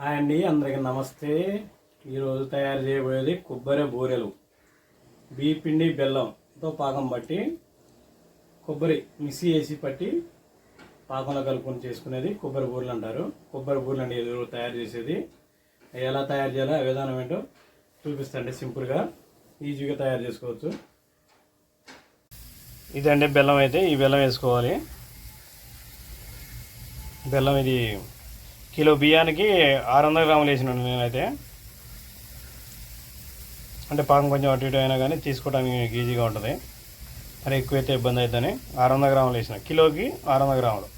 Hi అండి అందరికీ నమస్తే. ఈరోజు తయారు చేయబోయేది కొబ్బరి బూరెలు. బియ్య పిండి బెల్లంతో పాకం పట్టి కొబ్బరి మిక్సీ వేసి పట్టి పాకంలో కలుపుకొని చేసుకునేది కొబ్బరి బూరెలు అంటారు. కొబ్బరి బూరెలు అండి ఈరోజు తయారు చేసేది. అవి ఎలా తయారు చేయాలో ఆ విధానం ఏంటో చూపిస్తండి సింపుల్గా ఈజీగా తయారు చేసుకోవచ్చు. ఇదండి బెల్లం అయితే. ఈ బెల్లం వేసుకోవాలి. బెల్లం ఇది కిలో బియ్యానికి ఆరు వందల గ్రాములు వేసినాను నేనైతే. అంటే పాకం కొంచెం అటు ఇటు అయినా కానీ తీసుకోవడానికి ఈజీగా ఉంటుంది. మరి ఎక్కువైతే ఇబ్బంది అవుతుందని ఆరు వందల గ్రాములు వేసిన. కిలోకి ఆరు వందల గ్రాములు.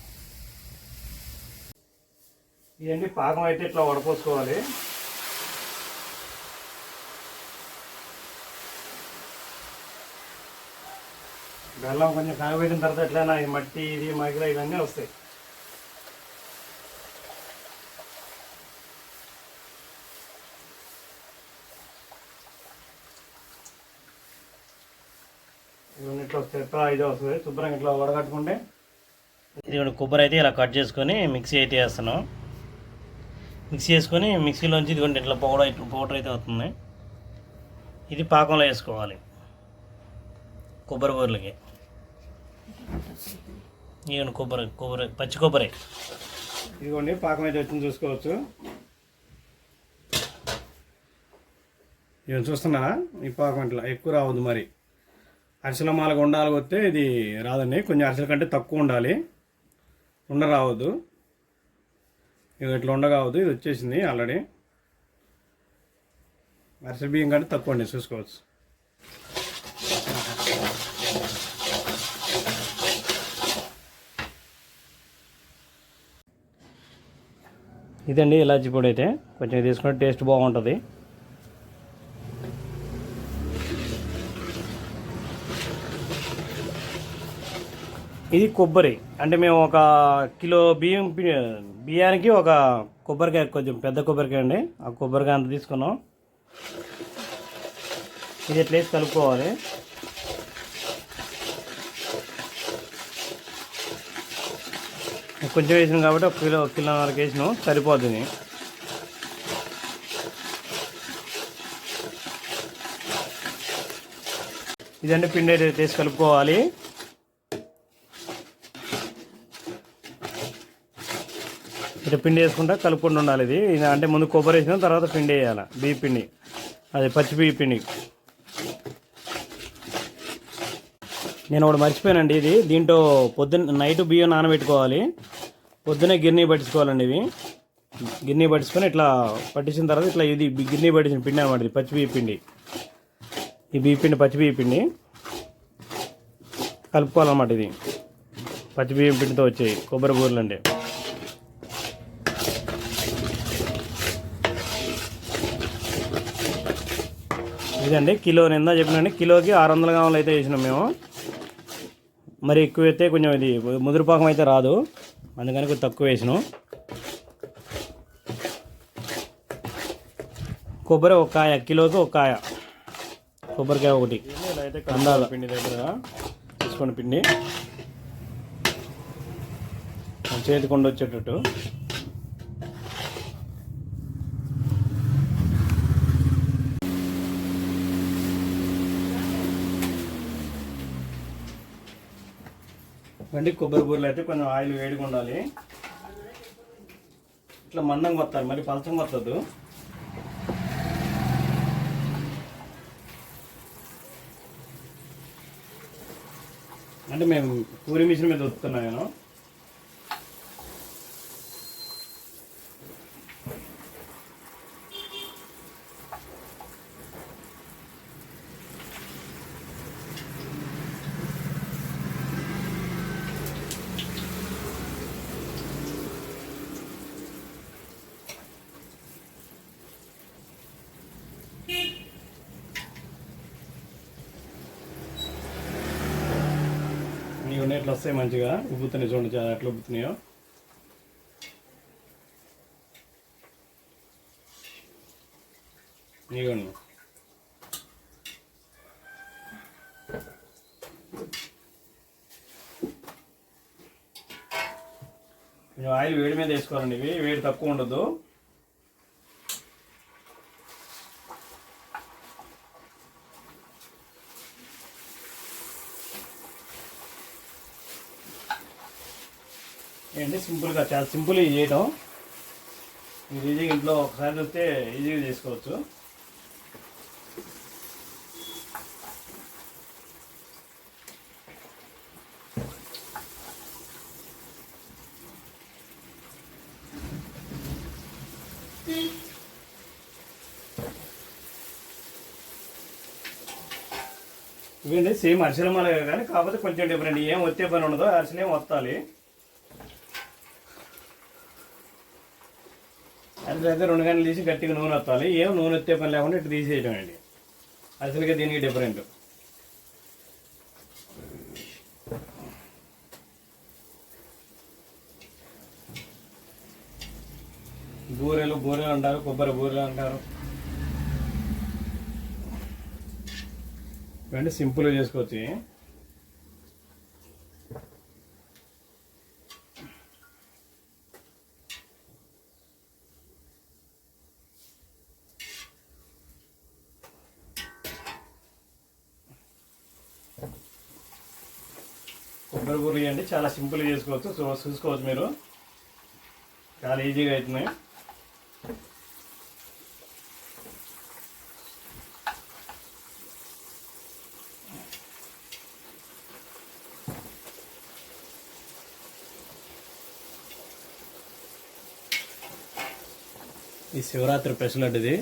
ఇదండి పాకం అయితే ఇట్లా వడపోసుకోవాలి. బెల్లం కొంచెం కాగబెట్టిన తర్వాత ఎట్లయినా ఈ మట్టి ఇది మగిల ఇవన్నీ వస్తాయి. ఇట్లా ఎట్లా ఇది వస్తుంది శుభ్రంగా ఇట్లా వడగట్టుకుంటే. ఇది కొబ్బరి అయితే ఇలా కట్ చేసుకొని మిక్సీ అయితే వేస్తున్నాం. మిక్సీ చేసుకొని మిక్సీలోంచి ఇదిగోండి ఇట్లా పౌడర్ పౌడర్ అయితే వస్తుంది ఇది పాకంలో వేసుకోవాలి. కొబ్బరి బూరలకి. ఇదిగోండి కొబ్బరి కొబ్బరి పచ్చి కొబ్బరి. ఇదిగోండి పాకం అయితే వచ్చింది చూసుకోవచ్చు. ఇవన్నీ చూస్తున్నారా? ఈ పాకం ఇట్లా ఎక్కువ రావద్దు మరి. అరిసెల మాలగా ఉండాలి వస్తే ఇది రాదండి. కొంచెం అరిసెల కంటే తక్కువ ఉండాలి. ఉండ రావద్దు. ఇది ఇట్లా ఉండగావద్దు ఇది వచ్చేసింది ఆల్రెడీ. అరిసెల బియ్యం కంటే తక్కువ అండి చూసుకోవచ్చు. ఇదండి ఇలాచి పొడి అయితే. కొంచెం తీసుకుంటే టేస్ట్ బాగుంటుంది. ఇది కొబ్బరి. అంటే మేము ఒక కిలో బియ్యం బియ్యానికి ఒక కొబ్బరికాయ కొంచెం పెద్ద కొబ్బరికాయ అండి. ఆ కొబ్బరికాయ అంత తీసుకున్నాం. ఇది ఎట్లా వేసి కలుపుకోవాలి? కొంచెం వేసినాం కాబట్టి ఒక కిలో కిలో కిలోన్నరకు వేసినాం. సరిపోతుంది. ఇదండి పిండి వేసి తీసి కలుపుకోవాలి. ఇట్లా పిండి వేసుకుంటా కలుపుకుంటూ ఉండాలి ఇది. అంటే ముందు కొబ్బరి వేసిన తర్వాత పిండి వేయాలి? బియ్య పిండి. అది పచ్చి బియ్య పిండి. నేను ఒకటి మర్చిపోయానండి ఇది. దీంట్లో పొద్దున్న నైట్ బియ్యం నానబెట్టుకోవాలి. పొద్దునే గిన్నె పట్టించుకోవాలండి ఇవి గిన్నె పట్టించుకొని ఇట్లా పట్టించిన తర్వాత ఇట్లా ఇది గిన్నె పట్టించిన పిండి అనమాట ఇది పచ్చి బియ్య పిండి. ఈ బియ్య పిండి పచ్చి బియ్య పిండి. కలుపుకోవాలన్నమాట ఇది. పచ్చి బియ్యం పిండితో వచ్చాయి కొబ్బరి బూరెలు అంటే. ఇదండి కిలో నిందా చెప్పినండి. కిలోకి ఆరు వందల గ్రాములు అయితే వేసినాం మేము. మరి ఎక్కువ అయితే కొంచెం ఇది ముదురుపాకం అయితే రాదు. అందుకని కొంచెం తక్కువ వేసినాం. కొబ్బరి ఒక కాయ కిలోకి ఒక కాయ. కొబ్బరికాయ ఒకటి. అందాల. పిండి దగ్గర తీసుకొని పిండి. చేతికొండ వచ్చేటట్టు వెండి కొబ్బరి బూరలు అయితే కొంచెం ఆయిల్ వేడిగా ఉండాలి. ఇట్లా మందంగా వస్తారు మరి పలచంగా వస్తుంది అంటే మేము పూరి మిషన్ మీద వస్తున్నాను నేను. ఇవన్నీ వస్తాయి మంచిగా. ఉబ్బుతున్నాయి చూడండి చాలా ఎట్లా ఉబ్బుతున్నాయో. ఇవ్వండి కొంచెం ఆయిల్ వేడి మీద వేసుకోవాలండి. ఇవి వేడి తక్కువ ఉండదు. ఏంటి సింపుల్గా చాలా సింపుల్ ఇది చేయటం. మీరు ఈజీగా ఇంట్లో ఒకసారి చూస్తే ఈజీగా చేసుకోవచ్చు. ఇవండి సేమ్ అరిసెల మాల కానీ కాకపోతే కొంచెం డిఫరెంట్ ఏం వచ్చే పని ఉండదు అరిసెలు ఏం వత్తాలి అయితే రెండు గంటలు తీసి గట్టిగా నూనె వత్తాలి. ఏం నూనె వచ్చే పని లేకుండా ఇటు తీసేయడం అండి. అసలుగా దీనికి డిఫరెంట్. బూరెలు బూరెలు అంటారు కొబ్బరి బూరెలు అంటారు. ఇవన్నీ సింపుల్గా చేసుకోవచ్చు. కొబ్బరి ఇవ్వండి చాలా సింపుల్గా చేసుకోవచ్చు. సో చూసుకోవచ్చు మీరు. చాలా ఈజీగా అవుతున్నాయి. ఈ శివరాత్రి స్పెషల్ అంటే ఇది.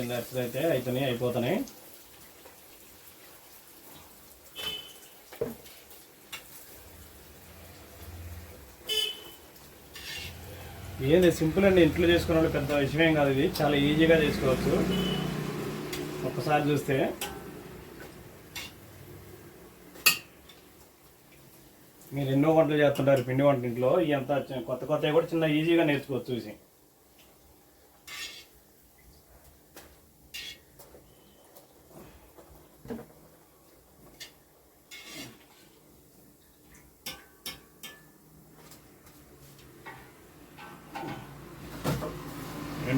ఆ, అయితే అవుతున్నాయి అయిపోతున్నాయి. ఏంది సింపుల్ అండి ఇంట్లో చేసుకున్నప్పుడు పెద్ద విషయం కాదు ఇది. చాలా ఈజీగా చేసుకోవచ్చు. ఒక్కసారి చూస్తే. మీరు ఎన్నో వంటలు చేస్తుంటారు పిండి వంట ఇంట్లో ఇవంతా కొత్త కొత్తవి కూడా చిన్న ఈజీగా నేర్చుకోవచ్చు చూసి.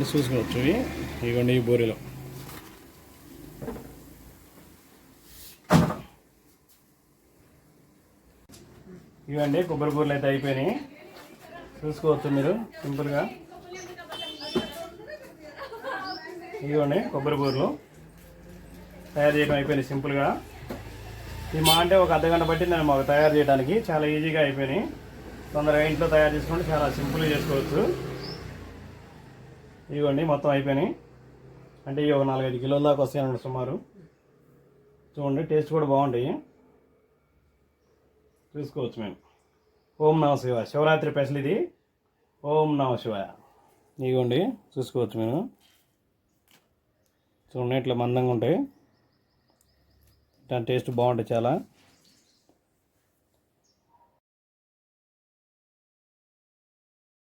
రెండు చూసుకోవచ్చు ఇవి. ఇవ్వండి ఈ బూరెలు. ఇవండి కొబ్బరి బూరెలు అయితే అయిపోయినాయి. చూసుకోవచ్చు మీరు సింపుల్గా ఇవ్వండి కొబ్బరి బూరలు. తయారు చేయడం అయిపోయినాయి సింపుల్గా ఈ మా అంటే ఒక అర్ధగంట పట్టిందండి మాకు తయారు చేయడానికి. చాలా ఈజీగా అయిపోయినాయి. తొందరగా ఇంట్లో తయారు చేసుకుంటే చాలా సింపుల్గా చేసుకోవచ్చు. ఇవ్వండి మొత్తం అయిపోయినాయి. అంటే ఇవి ఒక నాలుగైదు కిలోల దాకా వస్తాయండి సుమారు. చూడండి టేస్ట్ కూడా బాగుంటాయి. చూసుకోవచ్చు మేము. ఓం నమ శివ శివరాత్రి స్పెషల్ ఇది. ఓం నమ శివ ఇదిగోండి చూసుకోవచ్చు మేము చూడండి ఇట్లా మందంగా ఉంటాయి. దాని టేస్ట్ బాగుంటాయి చాలా.